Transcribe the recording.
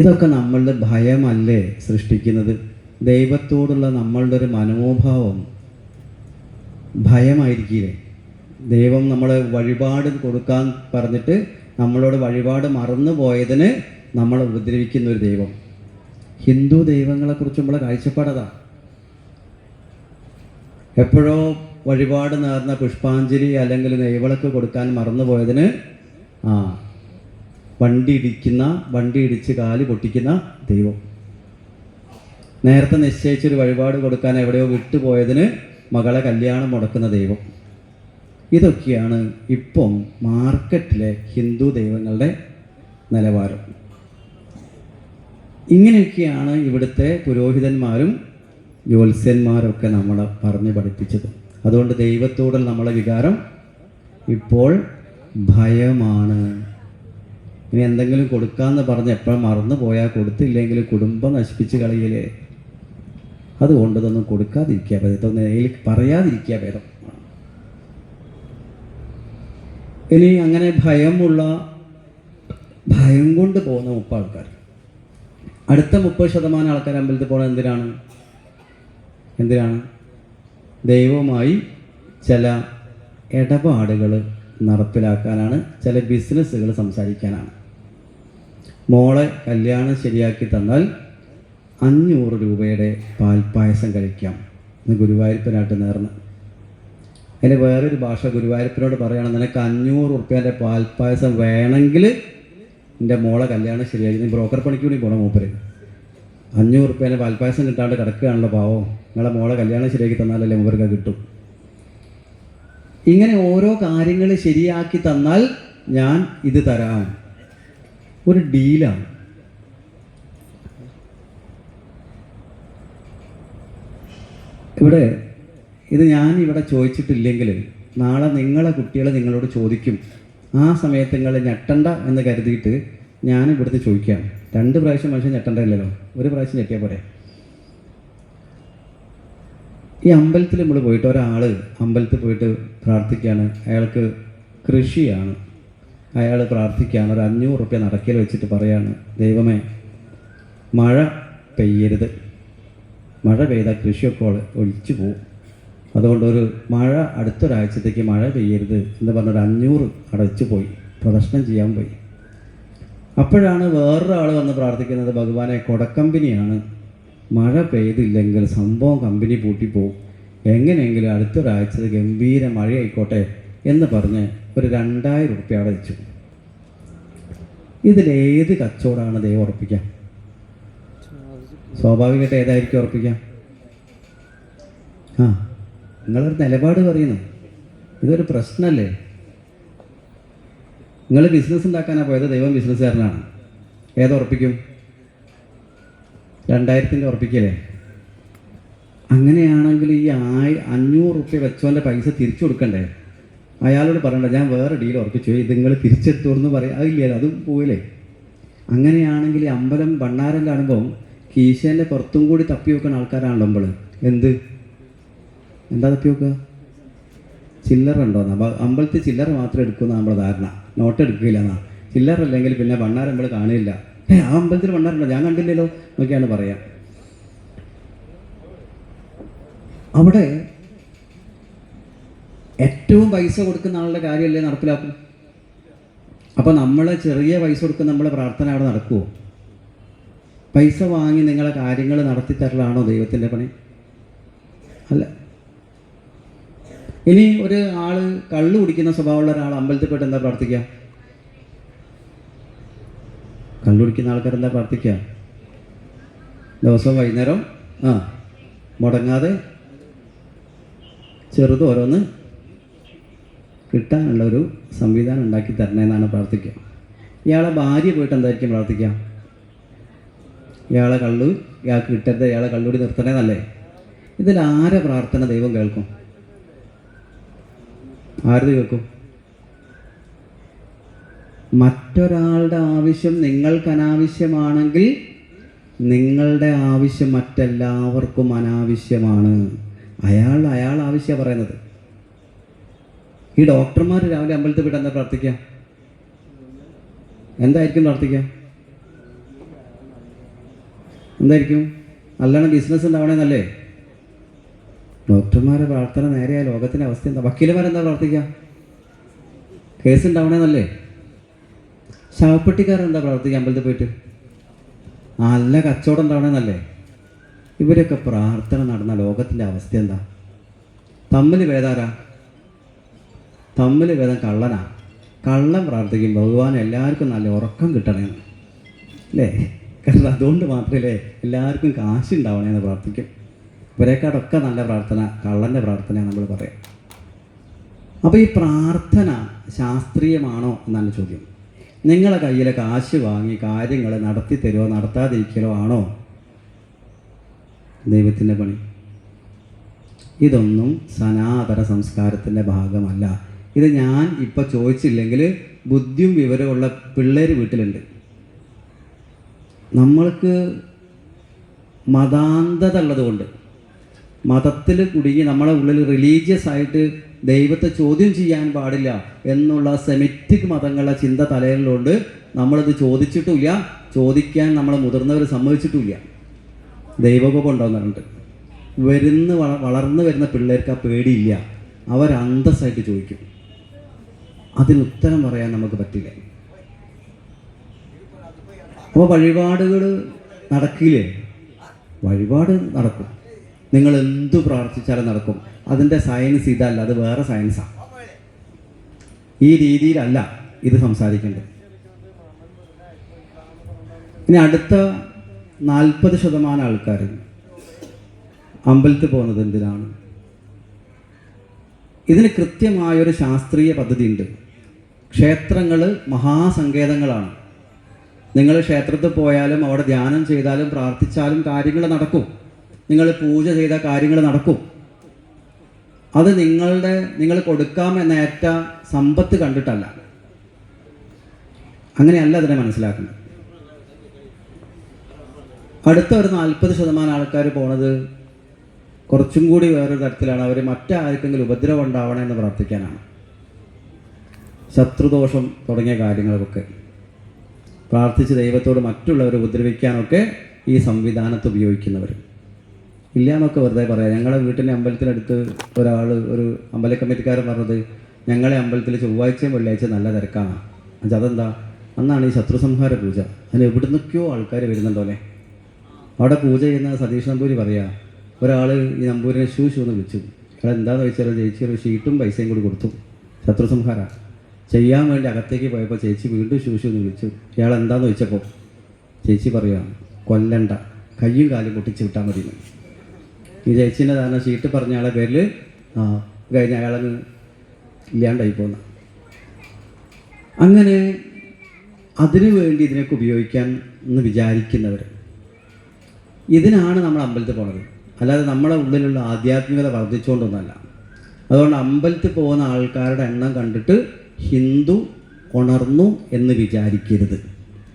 ഇതൊക്കെ നമ്മളുടെ ഭയമല്ലേ സൃഷ്ടിക്കുന്നത്? ദൈവത്തോടുള്ള നമ്മളുടെ ഒരു മനോഭാവം ഭയമായിരിക്കില്ലേ? ദൈവം നമ്മളെ വഴിപാട് കൊടുക്കാൻ പറഞ്ഞിട്ട് നമ്മളോട് വഴിപാട് മറന്നു പോയതിന് നമ്മളെ ഉപദ്രവിക്കുന്ന ഒരു ദൈവം. ഹിന്ദു ദൈവങ്ങളെക്കുറിച്ച് നമ്മളെ കാഴ്ചപ്പാടതാ. എപ്പോഴോ വഴിപാട് നേർന്ന പുഷ്പാഞ്ജലി അല്ലെങ്കിൽ നെയ്വിളക്ക് കൊടുക്കാൻ മറന്നു പോയതിന് ആ വണ്ടി ഇടിക്കുന്ന വണ്ടി ഇടിച്ച് കാൽ പൊട്ടിക്കുന്ന ദൈവം. നേരത്തെ നിശ്ചയിച്ചൊരു വഴിപാട് കൊടുക്കാൻ എവിടെയോ വിട്ടുപോയതിന് മകളെ കല്യാണം മുടക്കുന്ന ദൈവം. ഇതൊക്കെയാണ് ഇപ്പം മാർക്കറ്റിലെ ഹിന്ദു ദൈവങ്ങളുടെ നിലവാരം. ഇങ്ങനെയൊക്കെയാണ് ഇവിടുത്തെ പുരോഹിതന്മാരും ജ്യോത്സ്യന്മാരൊക്കെ നമ്മളെ പറഞ്ഞു പഠിപ്പിച്ചത്. അതുകൊണ്ട് ദൈവത്തോടുള്ള നമ്മളെ വികാരം ഇപ്പോൾ ഭയമാണ്. ഇനി എന്തെങ്കിലും കൊടുക്കാമെന്ന് പറഞ്ഞ് എപ്പോഴും മറന്നു പോയാൽ കൊടുത്തില്ലെങ്കിൽ കുടുംബം നശിപ്പിച്ച് കളയില്ലേ? അതുകൊണ്ട് ഇതൊന്നും കൊടുക്കാതിരിക്കുക ഭേദം. ഇതൊന്നും പറയാതിരിക്കുക ഭേദം. ഇനി അങ്ങനെ ഭയമുള്ള ഭയം കൊണ്ട് പോകുന്ന മുപ്പത് ആൾക്കാർ. അടുത്ത മുപ്പത് ശതമാനം ആൾക്കാർ അമ്പലത്തിൽ പോകുന്നത് എന്തിനാണ്? എന്തിനാണ്? ദൈവവുമായി ചില ഇടപാടുകൾ നടപ്പിലാക്കാനാണ് ചില ബിസിനസ്സുകൾ സംസാരിക്കാനാണ്. മോളെ കല്യാണം ശരിയാക്കി തന്നാൽ അഞ്ഞൂറ് രൂപയുടെ പാൽപ്പായസം കഴിക്കാം എന്ന് ഗുരുവായൂരപ്പനായിട്ട് നേർന്ന്. അതിന്റെ വേറൊരു ഭാഷ ഗുരുവായൂരപ്പനോട് പറയുകയാണ് നിനക്ക് അഞ്ഞൂറ് ഉറുപ്പ്യന്റെ പാൽപ്പായസം വേണമെങ്കിൽ എന്റെ മോളെ കല്യാണം ശരിയാക്കി നീ ബ്രോക്കർ പണിക്ക് കൂടി പോകണം മൂപ്പര്? അഞ്ഞൂറ് ഉറുപ്പ്യന്റെ പാൽപ്പായസം കിട്ടാണ്ട് കിടക്കുകയാണല്ലോ പാവോ. നിങ്ങളെ മോളെ കല്യാണം ശരിയാക്കി തന്നാലല്ലേ മൂപ്പർക്ക് കിട്ടും. ഇങ്ങനെ ഓരോ കാര്യങ്ങൾ ശരിയാക്കി തന്നാൽ ഞാൻ ഇത് തരാം. ഒരു ഡീലാണ്. ഇവിടെ ഇത് ഞാൻ ഇവിടെ ചോദിച്ചിട്ടില്ലെങ്കിൽ നാളെ നിങ്ങളെ കുട്ടികളെ നിങ്ങളോട് ചോദിക്കും ആ സമയത്ത് നിങ്ങൾ ഞെട്ടണ്ട എന്ന് കരുതിയിട്ട് ഞാൻ ഇവിടുത്തെ ചോദിക്കാം. രണ്ട് പ്രാവശ്യം മനുഷ്യൻ ഞെട്ടണ്ടല്ലോ ഒരു പ്രാവശ്യം ഞെട്ടിയാൽ പോരെ. ഈ അമ്പലത്തിൽ നമ്മൾ പോയിട്ട് ഒരാൾ അമ്പലത്തിൽ പോയിട്ട് പ്രാർത്ഥിക്കുകയാണ്. അയാൾക്ക് കൃഷിയാണ്. അയാൾ പ്രാർത്ഥിക്കുകയാണ്. ഒരു അഞ്ഞൂറ് റുപ്യ നടക്കൽ വെച്ചിട്ട് പറയാണ് ദൈവമേ മഴ പെയ്യരുത്. മഴ പെയ്താൽ കൃഷിയൊക്കെ ഒഴിച്ചു പോകും അതുകൊണ്ട് ഒരു മഴ അടുത്തൊരാഴ്ചത്തേക്ക് മഴ പെയ്യരുത് എന്ന് പറഞ്ഞൊരു അഞ്ഞൂറ് അടച്ചു പോയി. പ്രദർശനം ചെയ്യാൻ പോയി. അപ്പോഴാണ് വേറൊരാൾ വന്ന് പ്രാർത്ഥിക്കുന്നത് ഭഗവാനെ കൊടക്കമ്പനിയാണ് മഴ പെയ്തില്ലെങ്കിൽ സംഭവം കമ്പനി പൂട്ടിപ്പോവും. എങ്ങനെയെങ്കിലും അടുത്തൊരാഴ്ച ഗംഭീര മഴയായിക്കോട്ടെ എന്ന് പറഞ്ഞ് ഒരു രണ്ടായിരം ഉറുപ്പ്യ അവിടെ വെച്ചു. ഇതിലേത് കച്ചവടമാണ് ദൈവം ഉറപ്പിക്കാം സ്വാഭാവികമായിട്ട് ഏതായിരിക്കും ഉറപ്പിക്കാം ആ നിങ്ങളൊരു നിലപാട് പറയുന്നു. ഇതൊരു പ്രശ്നമല്ലേ? നിങ്ങൾ ബിസിനസ് ഉണ്ടാക്കാനാണ് പോയത്? ദൈവം ബിസിനസ്സുകാരനാണ്. ഏതുറപ്പിക്കും രണ്ടായിരത്തിന്റെ ഉറപ്പിക്കല്ലേ അങ്ങനെയാണെങ്കിൽ ഈ ആയി അഞ്ഞൂറ് റുപ്യ വെച്ചോന്റെ പൈസ തിരിച്ചു കൊടുക്കണ്ടേ? അയാളോട് പറയണ്ട ഞാൻ വേറെ ഡീൽ ഉറപ്പിച്ചു. ഇത് നിങ്ങൾ തിരിച്ചെടുത്തോന്ന് പറയാം. അതില്ലല്ലോ അതും പോയില്ലേ? അങ്ങനെയാണെങ്കിൽ അമ്പലം ഭണ്ണാരം കാണുമ്പോൾ കീശേന്റെ പുറത്തും കൂടി തപ്പി വെക്കുന്ന ആൾക്കാരാണല്ലോ നമ്മൾ എന്ത്? എന്താ തപ്പി വെക്കുക? ചില്ലറ അപ്പൊ അമ്പലത്തിൽ ചില്ലറ മാത്രം എടുക്കുന്ന നമ്മുടെ ധാരണ. നോട്ട് എടുക്കില്ല എന്നാ. ചില്ലറ അല്ലെങ്കിൽ പിന്നെ ഭണ്ണാരം നമ്മൾ കാണില്ല ഏ ആ അമ്പലത്തിൽ ഭണ്ണാരുണ്ടോ ഞാൻ കണ്ടില്ലല്ലോ എന്നൊക്കെയാണ് പറയാം. അവിടെ ഏറ്റവും പൈസ കൊടുക്കുന്ന ആളുടെ കാര്യമല്ലേ നടപ്പിലാക്കും? അപ്പോൾ നമ്മൾ ചെറിയ പൈസ കൊടുക്കുന്ന നമ്മളെ പ്രാർത്ഥന അവിടെ നടക്കുമോ പൈസ വാങ്ങി നിങ്ങളെ കാര്യങ്ങൾ നടത്തി തരലാണോ ദൈവത്തിന്റെ പണി? അല്ല. ഇനി ഒരു ആൾ കള്ളു കുടിക്കുന്ന സ്വഭാവമുള്ള ഒരാൾ അമ്പലത്തിൽ പോയിട്ട് എന്താ പ്രാർത്ഥിക്കുക? കള്ളു ആൾക്കാരെന്താ പ്രാർത്ഥിക്കുക? ദിവസം വൈകുന്നേരം ആ മുടങ്ങാതെ ചെറുത് ഓരോന്ന് കിട്ടാനുള്ള ഒരു സംവിധാനം ഉണ്ടാക്കി തരണമെന്നാണ് പ്രാർത്ഥിക്കുക. ഇയാളെ ഭാര്യ പോയിട്ട് എന്തായിരിക്കും പ്രാർത്ഥിക്കുക? ഇയാളെ കള്ളു ഇയാൾക്ക് കിട്ടരുത് ഇയാളെ കള്ളുകൂടി നിർത്തണേന്നല്ലേ? ഇതിൽ ആരെ പ്രാർത്ഥന ദൈവം കേൾക്കും? ആരത് കേൾക്കും? മറ്റൊരാളുടെ ആവശ്യം നിങ്ങൾക്ക് അനാവശ്യമാണെങ്കിൽ നിങ്ങളുടെ ആവശ്യം മറ്റെല്ലാവർക്കും അനാവശ്യമാണ്. അയാൾ അയാൾ ആവശ്യമാണ് പറയുന്നത്. ഈ ഡോക്ടർമാർ രാവിലെ അമ്പലത്തിൽ പോയിട്ട് എന്താ പ്രാർത്ഥിക്കുക? എന്തായിരിക്കും പ്രാർത്ഥിക്കുക? എന്തായിരിക്കും? അല്ലാണ്ട് ബിസിനസ് ഉണ്ടാവണേന്നല്ലേ? ഡോക്ടർമാരെ പ്രാർത്ഥന നേരെയായ ലോകത്തിന്റെ അവസ്ഥ എന്താ? വക്കീലന്മാരെന്താ പ്രാർത്ഥിക്കുക? കേസ് ഉണ്ടാവണേന്നല്ലേ ശവപ്പെട്ടിക്കാരെന്താ പ്രാർത്ഥിക്കുക അമ്പലത്തിൽ പോയിട്ട്? നല്ല കച്ചവടം ഉണ്ടാവണമെന്നല്ലേ ഇവരൊക്കെ പ്രാർത്ഥന നടന്ന ലോകത്തിന്റെ അവസ്ഥ എന്താ? തമ്മിൽ വേദാരാ തമ്മിൽ വേദം കള്ളനാ. കള്ളം പ്രാർത്ഥിക്കും ഭഗവാൻ എല്ലാവർക്കും നല്ല ഉറക്കം കിട്ടണേന്ന്. അല്ലേ? കാരണം അതുകൊണ്ട് മാത്രമല്ലേ എല്ലാവർക്കും കാശ് ഉണ്ടാവണേന്ന് പ്രാർത്ഥിക്കും. ഇവരെക്കാടൊക്കെ നല്ല പ്രാർത്ഥന കള്ളന്റെ പ്രാർത്ഥന നമ്മൾ പറയാം. അപ്പോൾ ഈ പ്രാർത്ഥന ശാസ്ത്രീയമാണോ എന്നാണ് ചോദ്യം. നിങ്ങളെ കയ്യിലെ കാശ് വാങ്ങി കാര്യങ്ങൾ നടത്തി തരുമോ നടത്താതിരിക്കലോ ആണോ? ദൈവത്തിന്റെ പണി. ഇതൊന്നും സനാതന സംസ്കാരത്തിന്റെ ഭാഗമല്ല. ഇത് ഞാൻ ഇപ്പോൾ ചോദിച്ചില്ലെങ്കിൽ ബുദ്ധിയും വിവരമുള്ള പിള്ളേർ വീട്ടിലുണ്ട്. നമ്മൾക്ക് മതാന്തത ഉള്ളതുകൊണ്ട് മതത്തിൽ കുടുങ്ങി നമ്മളെ ഉള്ളിൽ റിലീജിയസ് ആയിട്ട് ദൈവത്തെ ചോദ്യം ചെയ്യാൻ പാടില്ല എന്നുള്ള സെമിറ്റിക് മതങ്ങളുടെ ചിന്ത തലയിലുണ്ട് നമ്മളത് ചോദിച്ചിട്ടില്ല ചോദിക്കാൻ നമ്മളെ മുതിർന്നവർ സമ്മതിച്ചിട്ടില്ല ദൈവകോപം ഉണ്ടാകുന്നുണ്ട് വരുന്ന വളർന്നു വരുന്ന പിള്ളേർക്ക് ആ പേടിയില്ല. അവർ അന്തസ്സായിട്ട് ചോദിക്കും. അതിന് ഉത്തരം പറയാൻ നമുക്ക് പറ്റില്ല. അപ്പോൾ വഴിപാടുകൾ നടക്കില്ലേ? വഴിപാട് നടക്കും. നിങ്ങൾ എന്തു പ്രാർത്ഥിച്ചാലും നടക്കും. അതിന്റെ സയൻസ് ഇതല്ല അത് വേറെ സയൻസാണ് ഈ രീതിയിലല്ല ഇത് സംസാരിക്കേണ്ടത്. ഇനി അടുത്ത നാൽപ്പത് ശതമാനം ആൾക്കാർ അമ്പലത്തിൽ പോകുന്നത് എന്തിനാണ്? ഇതിന് കൃത്യമായൊരു ശാസ്ത്രീയ പദ്ധതി ഉണ്ട് ക്ഷേത്രങ്ങൾ മഹാസങ്കേതങ്ങളാണ്. നിങ്ങൾ ക്ഷേത്രത്തിൽ പോയാലും അവിടെ ധ്യാനം ചെയ്താലും പ്രാർത്ഥിച്ചാലും കാര്യങ്ങൾ നടക്കും. നിങ്ങൾ പൂജ ചെയ്ത കാര്യങ്ങൾ നടക്കും. അത് നിങ്ങളുടെ നിങ്ങൾ കൊടുക്കാമെന്നേറ്റ സമ്പത്ത് കണ്ടിട്ടല്ല. അങ്ങനെയല്ല അതിനെ മനസ്സിലാക്കുന്നത്. അടുത്ത ഒരു നാൽപ്പത് ശതമാനം ആൾക്കാർ പോണത് കുറച്ചും കൂടി വേറൊരു തരത്തിലാണ്. അവർ മറ്റാർക്കെങ്കിലും ഉപദ്രവം ഉണ്ടാവണം എന്ന് പ്രാർത്ഥിക്കാനാണ്. ശത്രുദോഷം തുടങ്ങിയ കാര്യങ്ങളൊക്കെ പ്രാർത്ഥിച്ച് ദൈവത്തോട് മറ്റുള്ളവരെ ഉപദ്രവിക്കാനൊക്കെ ഈ സംവിധാനത്ത് ഉപയോഗിക്കുന്നവർ ഇല്ല എന്നൊക്കെ വെറുതെ പറയാം. ഞങ്ങളെ വീട്ടിന്റെ അമ്പലത്തിനടുത്ത് ഒരാൾ ഒരു അമ്പല കമ്മിറ്റിക്കാരൻ പറഞ്ഞത് ഞങ്ങളെ അമ്പലത്തിൽ ചൊവ്വാഴ്ചയും വെള്ളിയാഴ്ച നല്ല തിരക്കാണ്. എന്നുവെച്ചാൽ അതെന്താ? അന്നാണ് ഈ ശത്രുസംഹാര പൂജ. അതിന് എവിടുന്നൊക്കെയോ ആൾക്കാർ വരുന്നുണ്ടോലെ അവിടെ പൂജ ചെയ്യുന്ന സതീഷ് നമ്പൂരി പറയാ ഒരാൾ ഈ നമ്പൂരിനെ ഷൂ ഷൂ എന്ന് വിളിച്ചു. അയാൾ എന്താന്ന് വെച്ചാൽ ചേച്ചി ഒരു ഷീറ്റും പൈസയും കൂടി കൊടുത്തു. ശത്രു സംഹാര ചെയ്യാൻ വേണ്ടി അകത്തേക്ക് പോയപ്പോൾ ചേച്ചി വീണ്ടും ഷൂ ഷൂ എന്ന് വിളിച്ചു. ഇയാൾ എന്താന്ന് വെച്ചപ്പോൾ ചേച്ചി പറയാ കൊല്ലണ്ട. കയ്യും കാലും പൊട്ടിച്ച് വിട്ടാൽ മതി. ഈ ചേച്ചീന്റെ ധാരണ ഷീട്ട് പറഞ്ഞ ആളെ പേരിൽ ആ കഴിഞ്ഞ അയാളങ്ങ് ഇല്ലാണ്ടായി പോകുന്ന അങ്ങനെ അതിനു വേണ്ടി ഇതിനൊക്കെ ഉപയോഗിക്കാൻ എന്ന് വിചാരിക്കുന്നവർ ഇതിനാണ് നമ്മൾ അമ്പലത്തിൽ പോണത്. അല്ലാതെ നമ്മുടെ ഉള്ളിലുള്ള ആധ്യാത്മികത വർദ്ധിച്ചുകൊണ്ടൊന്നല്ല അതുകൊണ്ട് അമ്പലത്തിൽ പോകുന്ന ആൾക്കാരുടെ എണ്ണം കണ്ടിട്ട് ഹിന്ദു ഉണർന്നു എന്ന് വിചാരിക്കരുത്.